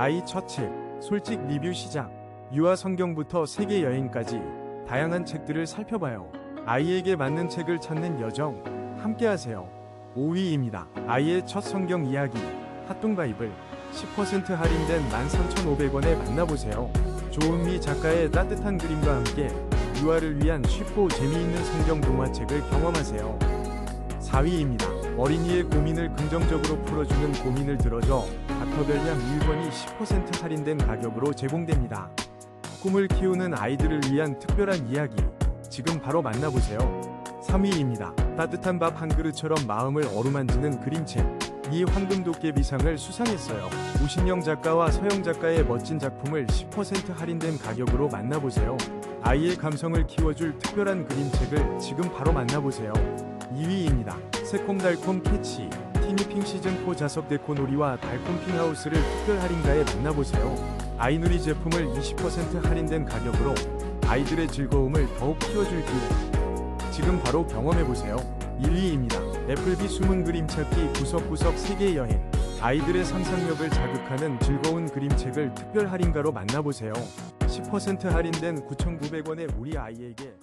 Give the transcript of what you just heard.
아이 첫 책, 솔직 리뷰 시작. 유아 성경부터 세계 여행까지 다양한 책들을 살펴봐요. 아이에게 맞는 책을 찾는 여정, 함께하세요. 5위입니다. 아이의 첫 성경 이야기, 핫동 바이블, 10% 할인된 13,500원에 만나보세요. 조은미 작가의 따뜻한 그림과 함께 유아를 위한 쉽고 재미있는 성경 동화책을 경험하세요. 4위입니다. 어린이의 고민을 긍정적으로 풀어주는 고민을 들어줘 닥터별량 1권이 10% 할인된 가격으로 제공됩니다. 꿈을 키우는 아이들을 위한 특별한 이야기 지금 바로 만나보세요. 3위입니다. 따뜻한 밥 한 그릇처럼 마음을 어루만지는 그림책 이 황금 도깨비상을 수상했어요. 우신영 작가와 서영 작가의 멋진 작품을 10% 할인된 가격으로 만나보세요. 아이의 감성을 키워줄 특별한 그림책을 지금 바로 만나보세요. 2위입니다. 새콤달콤 캐치 티니핑 시즌4 자석 데코놀이와 달콤 핑하우스를 특별 할인가에 만나보세요. 아이누리 제품을 20% 할인된 가격으로 아이들의 즐거움을 더욱 키워줄 기회. 지금 바로 경험해보세요. 1위입니다. 애플비 숨은 그림 찾기 구석구석 세계 여행. 아이들의 상상력을 자극하는 즐거운 그림책을 특별 할인가로 만나보세요. 10% 할인된 9,900원에 우리 아이에게